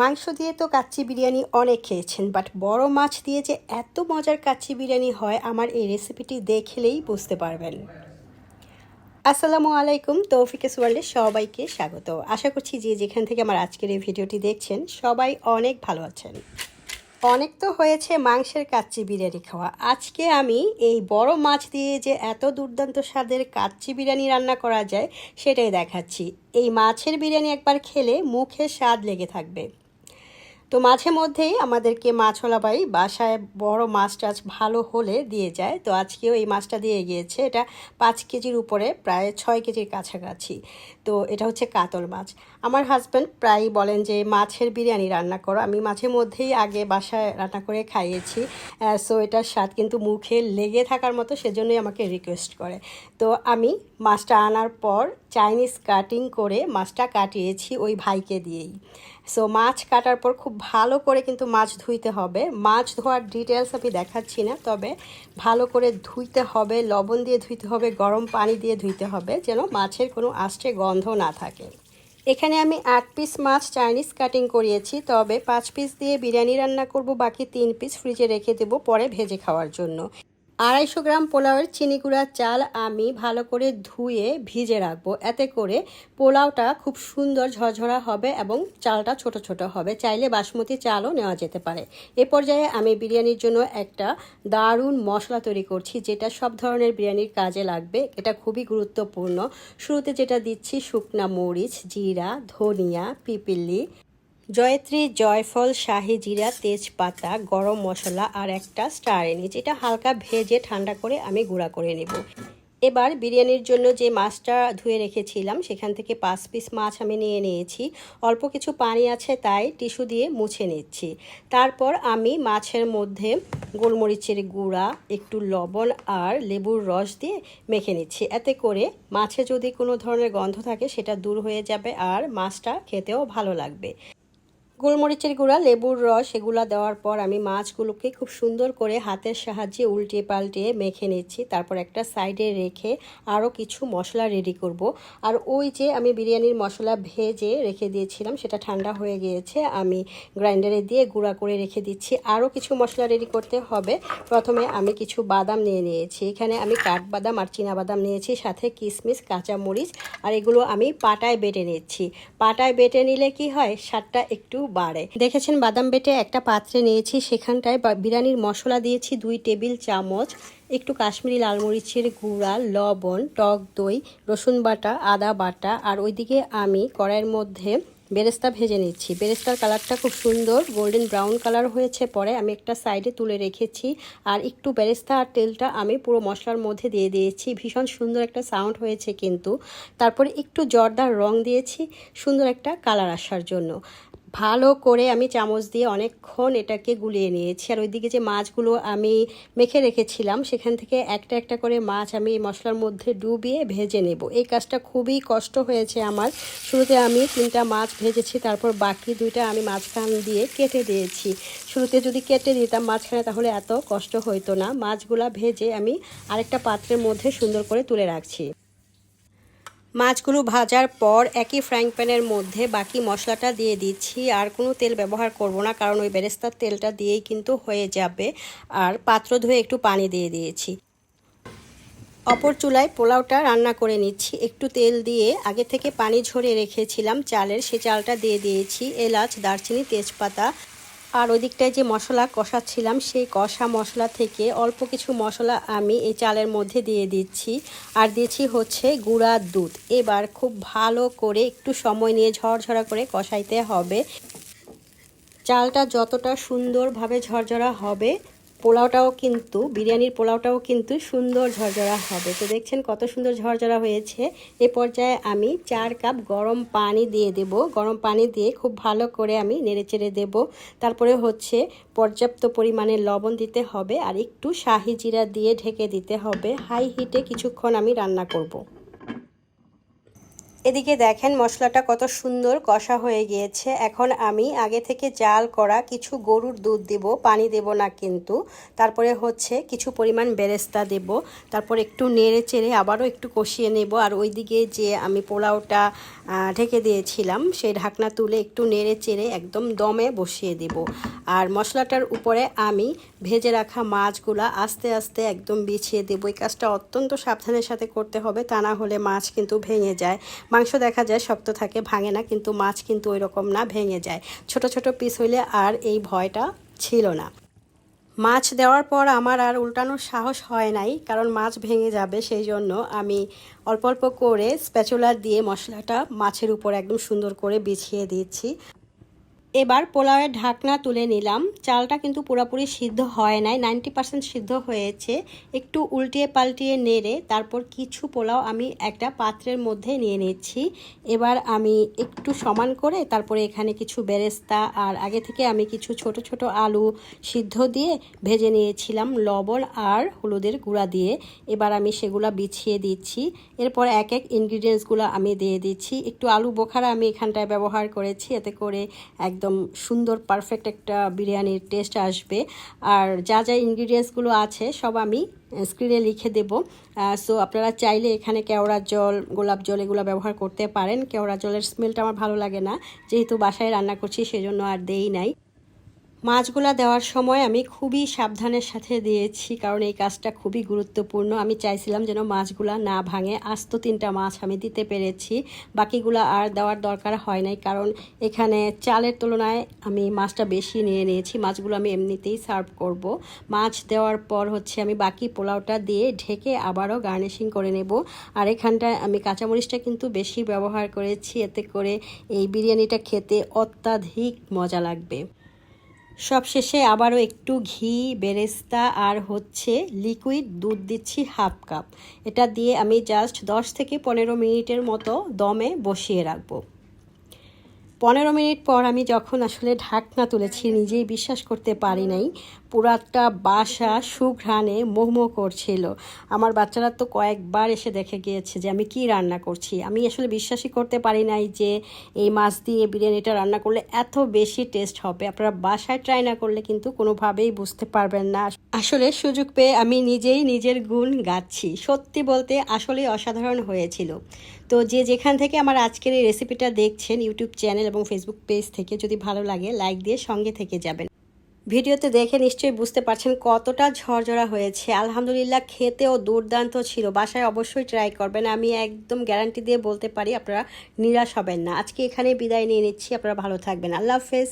মাংস দিয়ে তো কাচ্চি বিরিয়ানি অনেক খেয়েছেন বাট বড় মাছ দিয়ে যে এত মজার কাচ্চি বিরিয়ানি হয়, আমার এই রেসিপিটি দেখলেই বুঝতে পারবেন। আসসালামু আলাইকুম তৌফিকেস ওয়ার্ল্ডে সবাইকে স্বাগত। আশা করছি যে যেখান থেকে আমার আজকের এই ভিডিওটি দেখছেন, সবাই অনেক ভালো আছেন। অনেক তো হয়েছে মাংসের কাচ্চি বিরিয়ানি খাওয়া। আজকে আমি এই বড় মাছ দিয়ে যে এত দুর্দান্ত স্বাদের কাচ্চি বিরিয়ানি রান্না করা যায়, সেটাই দেখাচ্ছি। এই মাছের বিরিয়ানি একবার খেলে মুখে স্বাদ লেগে থাকবে। তো মাঝে মধ্যেই আমাদেরকে মাছওয়ালা বাড়ি বাসায় বড় মাছ টাছ ভালো হলে দিয়ে যায়। তো আজকেও এই মাছটা দিয়ে গিয়েছে এটা পাঁচ কেজির উপরে, প্রায় ছয় কেজির কাছাকাছি। তো এটা হচ্ছে কাতল মাছ। আমার হাজব্যান্ড প্রায় বলেন যে, মাছের বিরিয়ানি রান্না করো। আমি মাঝে মধ্যেই আগে বাসায় রান্না করে খাইয়েছি। সো এটার স্বাদ কিন্তু মুখে লেগে থাকার মতো সেজন্যই আমাকে রিকোয়েস্ট করে। তো আমি মাছটা আনার পর চাইনিজ কাটিং করে মাছটা কাটিয়েছি ওই ভাইকে দিয়েই। সো মাছ কাটার পর খুব ভালো করে কিন্তু মাছ ধুইতে হবে। মাছ ধোয়ার ডিটেলস আমি দেখাচ্ছি না, তবে ভালো করে ধুইতে হবে, লবণ দিয়ে ধুইতে হবে, গরম পানি দিয়ে ধুইতে হবে, যেন মাছের কোনো আষ্টে গন্ধ না থাকে। এখানে আমি আট পিস মাছ চাইনিজ কাটিং করিয়েছি, তবে পাঁচ পিস দিয়ে বিরিয়ানি রান্না করব, বাকি তিন পিস ফ্রিজে রেখে দেবো পরে ভেজে খাওয়ার জন্য। আড়াইশো গ্রাম পোলাওয়ের চিনি গুঁড়ার চাল আমি ভালো করে ধুয়ে ভিজে রাখব। এতে করে পোলাওটা খুব সুন্দর ঝরঝরা হবে এবং চালটা ছোট ছোট হবে। চাইলে বাসমতি চালও নেওয়া যেতে পারে। এ পর্যায়ে আমি বিরিয়ানির জন্য একটা দারুণ মশলা তৈরি করছি, যেটা সব ধরনের বিরিয়ানির কাজে লাগবে। এটা খুবই গুরুত্বপূর্ণ। শুরুতে যেটা দিচ্ছি শুকনা মরিচ, জিরা, ধনিয়া, পিপিলি। জয়ত্রী, জয়ফল, শাহি জিরা, তেজপাতা, গরম মশলা আর একটা স্টার এনেছি এটা হালকা ভেজে ঠান্ডা করে আমি গুঁড়া করে নেব। এবার বিরিয়ানির জন্য যে মাছটা ধুয়ে রেখেছিলাম, সেখান থেকে পাঁচ পিস মাছ আমি নিয়ে নিয়েছি। অল্প কিছু পানি আছে, তাই টিস্যু দিয়ে মুছে নিচ্ছি। তারপর আমি মাছের মধ্যে গোলমরিচের গুঁড়া, একটু লবণ আর লেবুর রস দিয়ে মেখে নিচ্ছি। এতে করে মাছে যদি কোনো ধরনের গন্ধ থাকে, সেটা দূর হয়ে যাবে আর মাছটা খেতেও ভালো লাগবে। গোলমরিচের গুঁড়া, লেবুর রস এগুলো দেওয়ার পর আমি মাছগুলোকে খুব সুন্দর করে হাতের সাহায্যে উল্টে পাল্টিয়ে মেখে নিচ্ছি। তারপর একটা সাইডে রেখে আরও কিছু মশলা রেডি করব। আর ওই যে আমি বিরিয়ানির মশলা ভেজে রেখে দিয়েছিলাম, সেটা ঠান্ডা হয়ে গিয়েছে। আমি গ্রাইন্ডারে দিয়ে গুঁড়া করে রেখে দিচ্ছি। আরও কিছু মশলা রেডি করতে হবে। প্রথমে আমি কিছু বাদাম নিয়ে নিয়েছি। এখানে আমি কাঠবাদাম আর বাদাম নিয়েছি, সাথে কিশমিশ কাঁচামরিচ, আর এগুলো আমি পাটায় বেটে নিচ্ছি। পাটায় বেটে নিলে কি হয়? স্বাদটা একটু বাড়ে। দেখেছেন, বাদাম বেটে একটা পাত্রে নিয়েছি, সেখানটায় বিরিয়ানির মশলা দিয়েছি দুই টেবিল চামচ, একটু কাশ্মীরি লাল মরিচের গুঁড়া, লবণ, টক দই, রসুন বাটা, আদা বাটা, আর ওইদিকে আমি কড়াইয়ের মধ্যে বেরেস্তা ভেজে নিচ্ছি। বেরেস্তার কালারটা খুব সুন্দর, গোল্ডেন ব্রাউন কালার হয়েছে পরে, আমি একটা সাইডে তুলে রেখেছি, আর একটু বেরেস্তা আর তেলটা আমি পুরো মশলার মধ্যে দিয়ে দিয়েছি। ভীষণ সুন্দর একটা সাউন্ড হয়েছে কিন্তু। তারপরে একটু জর্দার রং দিয়েছি, সুন্দর একটা কালার আসার জন্য। ভালো করে আমি চামচ দিয়ে অনেকক্ষণ এটাকে গুলিয়ে নিয়েছি। আর ওইদিকে যে মাছগুলো আমি মেখে রেখেছিলাম, সেখান থেকে একটা একটা করে মাছ আমি এই মশলার মধ্যে ডুবিয়ে ভেজে নেব। এই কাজটা খুবই কষ্ট হয়েছে আমার। শুরুতে আমি তিনটা মাছ ভেজেছি, তারপর বাকি দুইটা আমি মাঝখান দিয়ে কেটে দিয়েছি। শুরুতে যদি কেটে দিতাম মাঝখানে, তাহলে এত কষ্ট হইতো না। মাছগুলা ভেজে আমি আরেকটা পাত্রের মধ্যে সুন্দর করে তুলে রাখছি। মাছগুলো ভাজার পর একই ফ্রাইং প্যানের মধ্যে বাকি মশলাটা দিয়ে দিচ্ছি। আর কোনো তেল ব্যবহার করব না, কারণ ওই বেরেস্তার তেলটা দিয়েই কিন্তু হয়ে যাবে। আর পাত্র ধুয়ে একটু পানি দিয়ে দিয়েছি। অপর চুলায় পোলাওটা রান্না করে নিচ্ছি। একটু তেল দিয়ে আগে থেকে পানি ঝরে রেখেছিলাম চালের, সে চালটা দিয়ে দিয়েছি। এলাচ, দারচিনি, তেজপাতা আর ওই দিকটায় যে মশলা কষাচ্ছিলাম, সেই কষা মশলা থেকে অল্প কিছু মশলা আমি এই চালের মধ্যে দিয়ে দিচ্ছি। আর দিয়েছি হচ্ছে গুঁড়া দুধ। এবার খুব ভালো করে একটু সময় নিয়ে ঝরঝরা করে কষাইতে হবে। চালটা যতটা সুন্দরভাবে ঝরঝরা হবে পোলাওটাও কিন্তু, বিরিয়ানির পোলাওটাও কিন্তু সুন্দর ঝরঝরা হবে। তো দেখছেন কত সুন্দর ঝরঝরা হয়েছে। এ পর্যায়ে আমি চার কাপ গরম পানি দিয়ে দেব। গরম পানি দিয়ে খুব ভালো করে আমি নেড়েচেড়ে দেব। তারপরে হচ্ছে পর্যাপ্ত পরিমাণে লবণ দিতে হবে আর একটু শাহি জিরা দিয়ে ঢেকে দিতে হবে। হাই হিটে কিছুক্ষণ আমি রান্না করব। এদিকে দেখেন মশলাটা কত সুন্দর কষা হয়ে গিয়েছে। এখন আমি আগে থেকে জাল করা কিছু গরুর দুধ দেব, পানি দেব না কিন্তু। তারপরে হচ্ছে কিছু পরিমাণ বেরেস্তা দেব, তারপর একটু নেড়ে চেড়ে আবারও একটু কষিয়ে নেব। আর ওইদিকে যে আমি পোলাওটা ঢেকে দিয়েছিলাম, সেই ঢাকনা তুলে একটু নেড়ে চেড়ে একদম দমে বসিয়ে দেব। আর মশলাটার উপরে আমি ভেজে রাখা মাছগুলা আস্তে আস্তে একদম বিছিয়ে দেবো। এই কাজটা অত্যন্ত সাবধানের সাথে করতে হবে, তা না হলে মাছ কিন্তু ভেঙে যায়। মাংস দেখা যায় শক্ত থাকে, ভাঙে না, কিন্তু মাছ কিন্তু ওই রকম না, ভেঙে যায়। ছোট ছোট পিস হইলে আর এই ভয়টা ছিল না। মাছ দেওয়ার পর আমার আর উল্টানোর সাহস হয় নাই, কারণ মাছ ভেঙে যাবে সেই জন্য আমি অল্প অল্প করে স্প্যাচুলার দিয়ে মশলাটা মাছের উপর একদম সুন্দর করে বিছিয়ে দিচ্ছি। এবার পোলাওয়ের ঢাকনা তুলে নিলাম। চালটা কিন্তু পুরোপুরি সিদ্ধ হয় নাই, নাইনটি পার্সেন্ট সিদ্ধ হয়েছে। একটু উল্টিয়ে পাল্টিয়ে নেড়ে তারপর কিছু পোলাও আমি একটা পাত্রের মধ্যে নিয়ে নিচ্ছি। এবার আমি একটু সমান করে তারপরে এখানে কিছু বেরেস্তা আর আগে থেকে আমি কিছু ছোট ছোট আলু সিদ্ধ দিয়ে ভেজে নিয়েছিলাম, লবণ আর হলুদের গুঁড়া দিয়ে। এবার আমি সেগুলো বিছিয়ে দিচ্ছি। এরপর এক এক ইনগ্রিডিয়েন্টসগুলো আমি দিয়ে দিচ্ছি। একটু আলু বোখারা আমি এখানটায় ব্যবহার করেছি, এতে করে একদম সুন্দর পারফেক্ট একটা বিরিয়ানির টেস্ট আসবে। আর যা যা ইনগ্রিডিয়েন্টসগুলো আছে, সব আমি স্ক্রিনে লিখে দেব। সো আপনারা চাইলে এখানে কেওড়ার জল, গোলাপ জল এগুলো ব্যবহার করতে পারেন। কেওড়া জলের স্মেলটা আমার ভালো লাগে না। যেহেতু বাসায় রান্না করছি, সেজন্য আর দেই নাই। মাছগুলা দেওয়ার সময় আমি খুবই সাবধানের সাথে দিয়েছি, কারণ এই কাজটা খুবই গুরুত্বপূর্ণ। আমি চাইছিলাম যেন মাছগুলা না ভাঙে। আস্ত তিনটা মাছ আমি দিতে পেরেছি। বাকিগুলা আর দেওয়ার দরকার হয় নাই, কারণ এখানে চালের তুলনায় আমি মাছটা বেশি নিয়ে নিয়েছি। মাছগুলো আমি এমনিতেই সার্ভ করব। মাছ দেওয়ার পর হচ্ছে আমি বাকি পোলাওটা দিয়ে ঢেকে আবারও গার্নিশিং করে নেব। আর এখানটায় আমি কাঁচামরিচটা কিন্তু বেশি ব্যবহার করেছি। এতে করে এই বিরিয়ানিটা খেতে অত্যাধিক মজা লাগবে। সবশেষে আবারও একটু ঘি, বেরেস্তা আর হচ্ছে লিকুইড দুধ দিচ্ছি হাফ কাপ এটা দিয়ে আমি জাস্ট দশ থেকে পনেরো মিনিটের মতো দমে বসিয়ে রাখব। পনেরো মিনিট পর আমি যখন আসলে ঢাকনা তুলেছি, নিজেই বিশ্বাস করতে পারি নাই পুরাটা বাসা সুঘ্রাণে মোহমো করছিল। আমার বাচ্চারা তো কয়েকবার এসে দেখে গিয়েছে যে আমি কি রান্না করছি। আমি আসলে বিশ্বাসই করতে পারি নাই যে এই মাছ দিয়ে বিরিয়ানিটা রান্না করলে এত বেশি টেস্ট হবে। আপনারা বাসায় ট্রাই না করলে কিন্তু কোনোভাবেই বুঝতে পারবেন না। আসলে সুযোগ পেয়ে আমি নিজেই নিজের গুণ গাচ্ছি সত্যি বলতে আসলে অসাধারণ হয়েছিল। তো যে যেখান থেকে আমার আজকের এই রেসিপিটা দেখছেন ইউটিউব চ্যানেল এবং ফেসবুক পেজ থেকে যদি ভালো লাগে লাইক দিয়ে সঙ্গে থেকে যাবেন। ভিডিওতে দেখে নিশ্চয়ই বুঝতে পারছেন কতটা ঝরঝরা হয়েছে। আলহামদুলিল্লাহ খেতেও দুর্দান্ত ছিল। বাসায় অবশ্যই ট্রাই করবেন। আমি একদম গ্যারান্টি দিয়ে বলতে পারি, আপনারা নিরাশ হবেন না। আজকে এখানে বিদায় নিয়ে নিচ্ছি। আপনারা ভালো থাকবেন। আল্লাহ হাফেজ।